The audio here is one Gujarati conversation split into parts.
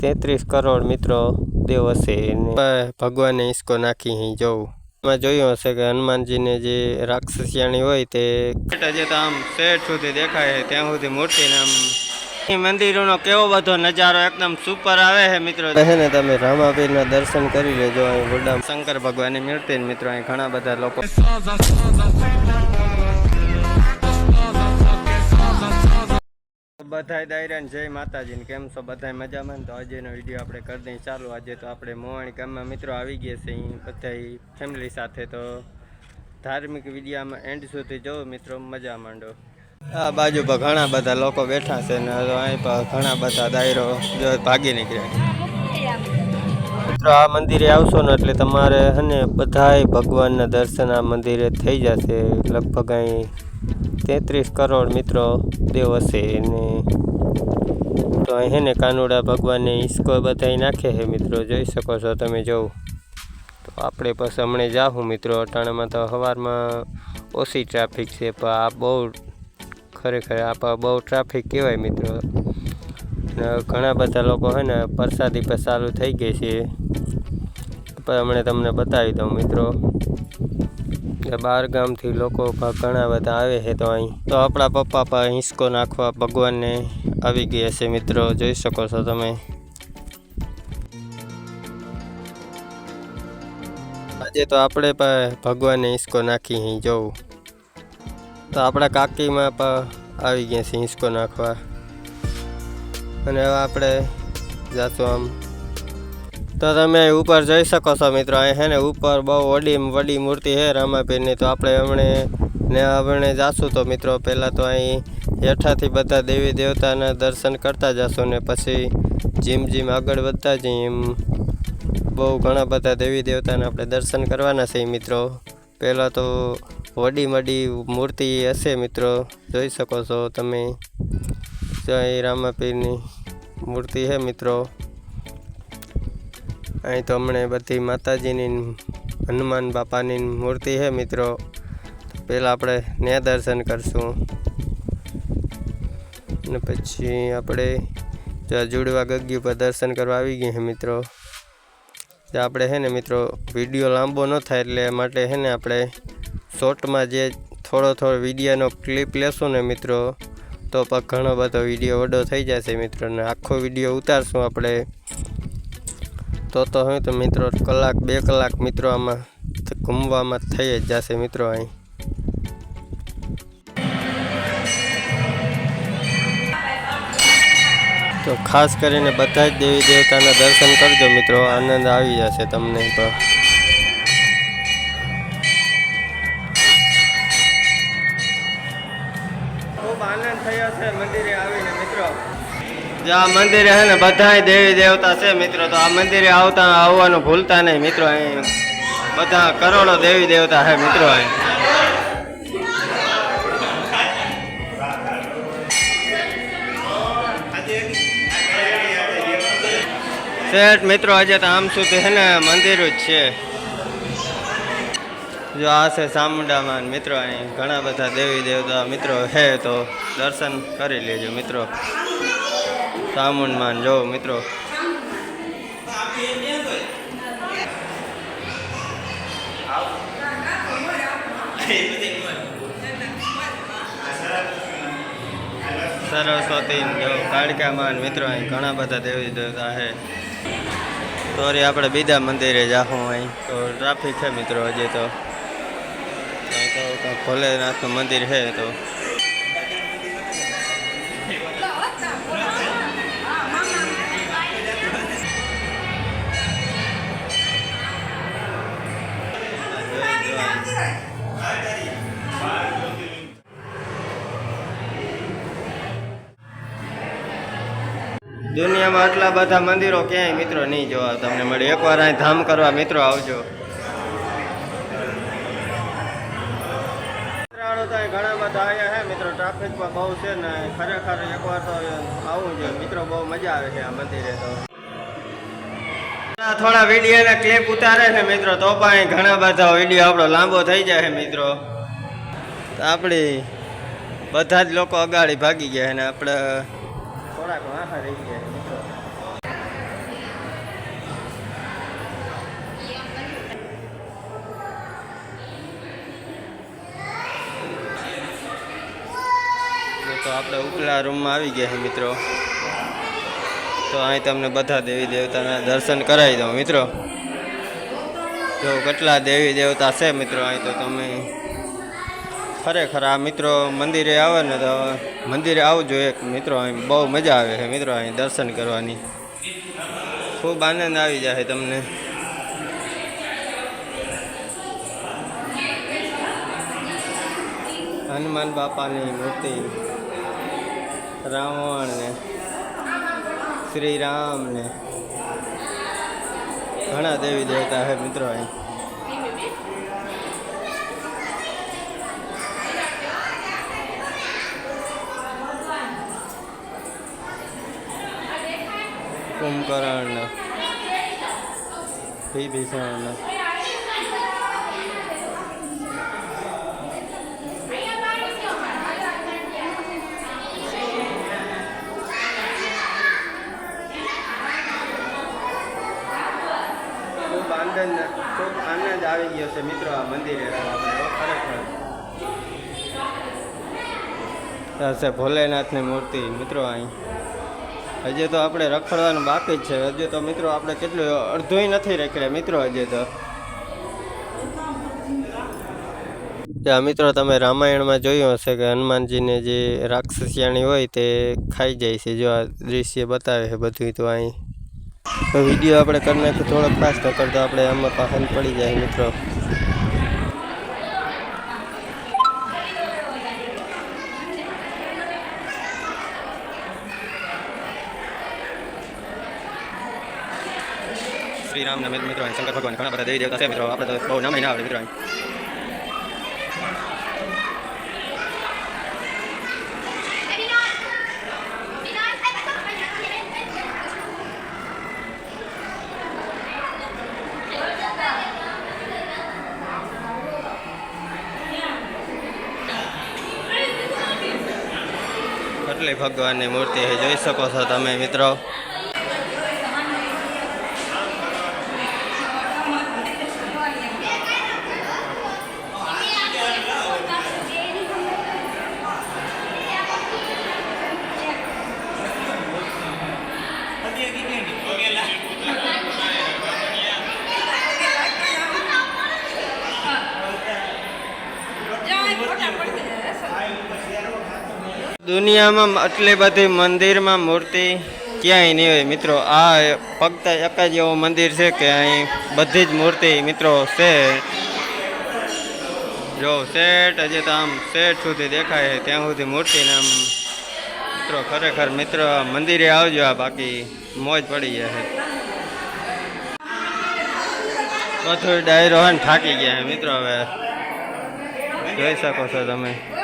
તેત્રીસ કરોડ મિત્રો દેવ હશે ભગવાને ઈસકો નાખી અહીં જવું એમાં જોયું હશે કે હનુમાનજીને જે રાક્ષસિયાણી હોય તે જે તો આમ શેઠ સુધી દેખાય ત્યાં સુધી મૂર્તિને આમ મંદિરોનો કેવો બધો નજારો એકદમ સુપર આવે છે મિત્રો. કહે ને તમે રામાપીરના દર્શન કરી લેજો અહીં ગુડા શંકર ભગવાનની મૂર્તિ મિત્રો અહીં ઘણા બધા લોકો બધાય દાયરાને જય માતાજીને. કેમ છો બધાય? મજામાં તો આજેનો વીડિયો આપણે કરી દઈએ. ચાલુ, આજે તો આપણે મોવાણી ગામમાં મિત્રો આવી ગયા છે બધાય ફેમિલી સાથે. તો ધાર્મિક વિડીયામાં એન્ડ સુધી જોવો મિત્રો, મજા માંડો. આ બાજુ પર ઘણા બધા લોકો બેઠા છે ને અહીં પર ઘણા બધા દાયરો જો ભાગી નીકળ્યા મિત્રો, આ મંદિરે આવશો ને એટલે તમારે અને બધાય ભગવાનના દર્શન આ મંદિરે થઈ જશે. લગભગ અહીં તેત્રીસ કરોડ મિત્રો દેવ હશે ને. તો અહીં ને કાનુડા ભગવાનને ઈસકો બધાય નાખે છે મિત્રો, જોઈ શકો છો તમે જોવું તો આપણે પછી હમણાં જાહું મિત્રો, અટાણામાં તો સવારમાં ઓછી ટ્રાફિક છે, પણ આ બહુ ખરેખર આ બહુ ટ્રાફિક કહેવાય મિત્રો. ઘણા બધા લોકો છે ને પ્રસાદી પર ચાલુ થઈ ગઈ છે. પણ હમણાં તમને બતાવી દઉં મિત્રો. કે બાર ગામથી લોકો ઘણા બધા આવે છે તો અહીં. તો આપણા પપ્પા પર હિંસકો નાખવા ભગવાનને આવી ગયા છે મિત્રો. જોઈ શકો છો તમે. આજે તો આપણે પણ ભગવાનને હિંસકો નાખી અહીં જવું. તો આપણા કાકીમાં પણ આવી ગયા છે હિંસકો નાખવા. અને હવે આપણે જાશું આમ તો તમે ઉપર જોઈ શકો છો મિત્રો. અહીં છે ને ઉપર બહુ વડી વડી મૂર્તિ છે રામાપીરની. તો આપણે હમણે ને હમણે જાશું તો મિત્રો. પહેલાં તો અહીં હેઠાથી બધા દેવી દેવતાના દર્શન કરતા જશું ને પછી જીમ જીમ આગળ વધતા જઈએ એમ બહુ ઘણા બધા દેવી દેવતાના આપણે દર્શન કરવાના છે મિત્રો. પહેલાં તો વડી મડી મૂર્તિ હશે મિત્રો. જોઈ શકો છો તમે. અહીં રામાપીરની મૂર્તિ છે મિત્રો. અહીં તો હમણે બધી માતાજીની હનુમાન બાપાની મૂર્તિ છે મિત્રો. પહેલાં આપણે ને દર્શન કરશું. અને પછી આપણે જો જુડવા ગગ્યુ પર દર્શન કરવા આવી ગયા મિત્રો. જે આપણે છે ને મિત્રો, વીડિયો લાંબો ન થાય એટલે માટે છે ને આપણે શોર્ટમાં જે થોડો થોડો વિડીયોનો ક્લિપ લેશું ને મિત્રો, તો પણ ઘણો બધો વીડિયો વડો થઈ જશે મિત્રોને આખો વીડિયો ઉતારશું આપણે. તો તો હવે તો મિત્રો કલાક, બે કલાક મિત્રો આમાં ઘૂમવામાં થઈ જ જશે મિત્રો અહીં. તો ખાસ કરીને બધા જ દેવી દેવતાના દર્શન કરજો મિત્રો, આનંદ આવી જશે તમને પણ. ખૂબ આનંદ થયો છે મંદિરે આવીને મિત્રો. જે આ મંદિરે છે ને બધાય દેવી દેવતા છે મિત્રો, તો આ મંદિરે આવતા આવવાનું ભૂલતા નહીં મિત્રો, અહીં બધા કરોડો દેવી દેવતા છે મિત્રો અહીં. શેઠ મિત્રો, આજે તો આમ સુધી છે ને મંદિર જ છે. જો આ છે ચામુંડામાં મિત્રો, અહીં ઘણા બધા દેવી દેવતા મિત્રો હે તો દર્શન કરી લેજો મિત્રો. ચામુંડમાં જો મિત્રો. સરસ્વતી, જો કાળકામાં મિત્રો, અહીં ઘણા બધા દેવી દેવતા છે. વળી આપણે બીજા મંદિરે જાઉં અહીં. તો ટ્રાફિક છે મિત્રો, હજી તો. ભોલેનાથનું મંદિર છે, તો દુનિયામાં આટલા બધા મંદિરો ક્યાંય મિત્રો નહીં જોવા તમને મળે. એકવાર અહીં ધામ કરવા મિત્રો આવજો. ઉતરાળો તો આવ્યા હે મિત્રો. ટ્રાફિકમાં બહુ છે ને ખરેખર એકવાર તો આવવું જોઈએ મિત્રો બહુ મજા આવે છે આ મંદિરે તો. થોડા વિડીયોના ક્લિપ ઉતારે છે મિત્રો. તો પણ ઘણા બધા વીડિયો આપણો લાંબો થઈ જાય છે મિત્રો. આપણી બધા જ લોકો અગાડી ભાગી ગયા અને આપણે ખોરાક વાંખા રહી ગયા મિત્રો તો આપણે ઉપલા રૂમમાં આવી ગયા છે મિત્રો. તો અહીં તમને બધા દેવી દેવતાના દર્શન કરાવી દઉં મિત્રો. તો કેટલા દેવી દેવતા છે મિત્રો અહીં તો તમે ખરેખર આ મિત્રો મંદિરે આવે ને તો મંદિરે આવવું જોઈએ મિત્રો, અહીં બહુ મજા આવે છે. મિત્રો, અહીં દર્શન કરવાની. ખૂબ આનંદ આવી જાય તમને. હનુમાન બાપાની મૂર્તિ, રાવણ ને, શ્રી રામ ને, ઘણા દેવી દેવતા છે મિત્રો અહીં. કુંભકર્ણ ને વિભીષણ ને ખૂબ આનંદ ખૂબ આનંદ આવી ગયો છે મિત્રો આ મંદિરે. આપણે ખરેખર આ છે ભોલેનાથની મૂર્તિ મિત્રો અહીં. હજી તો આપણે રખડવાનું બાકી જ છે. હજી તો મિત્રો આપણે કેટલું અડધોય નથી રખડ્યા મિત્રો હજી તો. ત્યાં મિત્રો તમે રામાયણમાં જોયું હશે કે હનુમાનજીને જે રાક્ષસિયાણી હોય તે ખાઈ જાય છે. જો આ દૃશ્ય બતાવે છે બધું તો અહીં. તો વીડિયો આપણે કરી નાખીએ થોડોક ફાસ્ટ કરતો આપણે આમાં પાહન પડી જાય મિત્રો. શ્રી ના મિત્રો શંકર ભગવાન ઘણા બધા દેવી દેવતા છે મિત્રો. આપણે તો બહુ નામ ના મિત્રો ભગવાનની મૂર્તિ જોઈ શકો છો તમે મિત્રો. દુનિયામાં આટલી બધી મંદિરમાં મૂર્તિ ક્યાંય નહીં હોય. મિત્રો, આ ફક્ત એક જ એવું મંદિર છે કે અહીં બધી જ મૂર્તિ, મિત્રો છે જો શેઠ હજી તો આમ શેઠ સુધી દેખાય છે, ત્યાં સુધી મૂર્તિ ને આમ, મિત્રો, ખરેખર, મિત્ર મંદિરે આવજો, આ બાકી મોજ પડી જાય છે બધું ડાયરો હોય ને થાકી ગયા છે મિત્રો, હવે. જોઈ શકો છો તમે.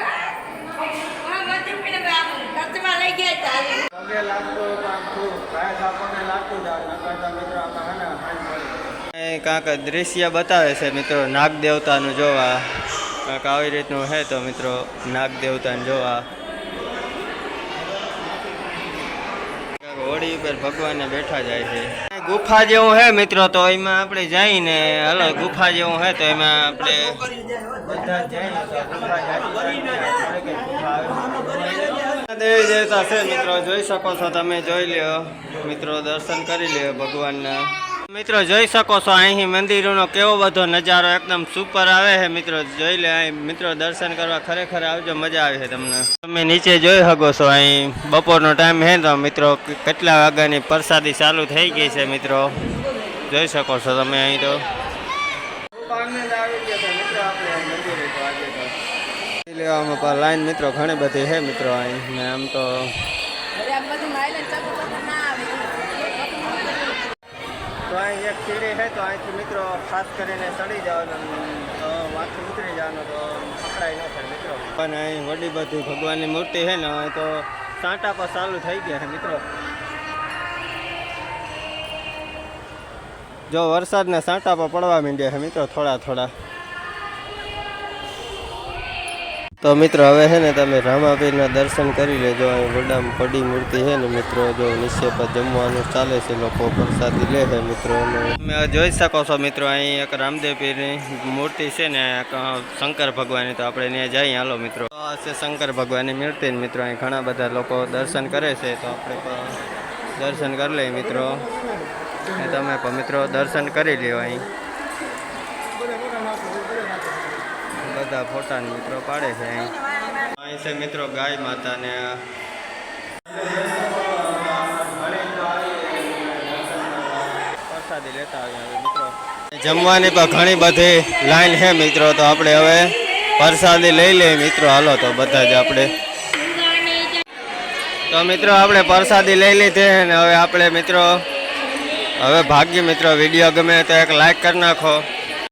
કાંક દ્રશ્ય બતાવે છે મિત્રો નાગ દેવતાનું જોવા. કાંક આવી રીતનું હે તો મિત્રો નાગ દેવતાને જોવા. હોળી હોડી ઉપર ભગવાનને બેઠા જાય છે. ગુફા જેવું હે મિત્રો તો એમાં આપણે જઈને હલો ગુફા જેવું હે તો એમાં આપણે બધા જઈને ગુફા દેવી દેવતા છે મિત્રો, જોઈ શકો છો તમે, જોઈ લ્યો. મિત્રો, દર્શન કરી લ્યો ભગવાનના. મિત્રો, જોઈ શકો છો અહીં મંદિરોનો કેવો બધો નજારો એકદમ સુપર આવે છે, મિત્રો. જોઈ લે અહીં મિત્રો, દર્શન કરવા ખરેખર આવજો, મજા આવે છે તમને. તમે નીચે જોઈ શકો છો, અહીં બપોરનો ટાઈમ છે તો, મિત્રો, કેટલા વાગ્યાની પ્રસાદી ચાલુ થઈ ગઈ છે, મિત્રો. જોઈ શકો છો તમે અહીં તો આનંદ આવી ગયો છે મિત્રો આપણે મંદિરે તો આજે તો લેવામાં પણ લાઈન મિત્રો ઘણી બધી છે મિત્રો અહીં ને આમ તો તો અહીં એક સીડી છે તો અહીંથી મિત્રો ખાસ કરીને ચડી જવાનું તો માથું ઉતરી જવાનું તો પકડાઈ ન થાય મિત્રો. પણ અહીં વડી બધી ભગવાનની મૂર્તિ છે ને અહીં તો સાંટા પર ચાલુ થઈ ગયા છે મિત્રો. જો વરસાદના સાંટા પર પડવા માંડ્યા છે મિત્રો થોડા થોડા. તો મિત્રો, હવે છે ને તમે રામાપીરના દર્શન કરી લેજો. અહીં વડામ પડી મૂર્તિ છે ને મિત્રો, જો પર જમવાનું ચાલે છે, લોકો પ્રસાદી લે છે મિત્રો. તમે જોઈ શકો છો મિત્રો, અહીં એક રામદેવ પીરની મૂર્તિ છે ને શંકર ભગવાનની. તો આપણે ત્યાં જઈએ. હાલો મિત્રો. આ છે શંકર ભગવાનની મૂર્તિ મિત્રો, અહીં ઘણા બધા લોકો દર્શન કરે છે. તો આપણે પણ દર્શન કરી લઈએ મિત્રો. તમે પણ મિત્રો દર્શન કરી લ્યો અહીં. બધા ફોટાને મિત્રો પાડે છે અહીં. છે મિત્રો ગાય માતા ને પ્રસાદી લેતા આવ્યા મિત્રો. જમવાની પણ ઘણી બધી લાઈન છે મિત્રો, તો આપણે હવે પ્રસાદી લઈ લઈએ મિત્રો. હાલો, તો બધા જ આપણે. તો મિત્રો, આપણે પ્રસાદી લઈ લીધી અને હવે આપણે મિત્રો, હવે ભાગ્ય મિત્રો, વીડિયો ગમે તો એક લાઈક કરી નાખો.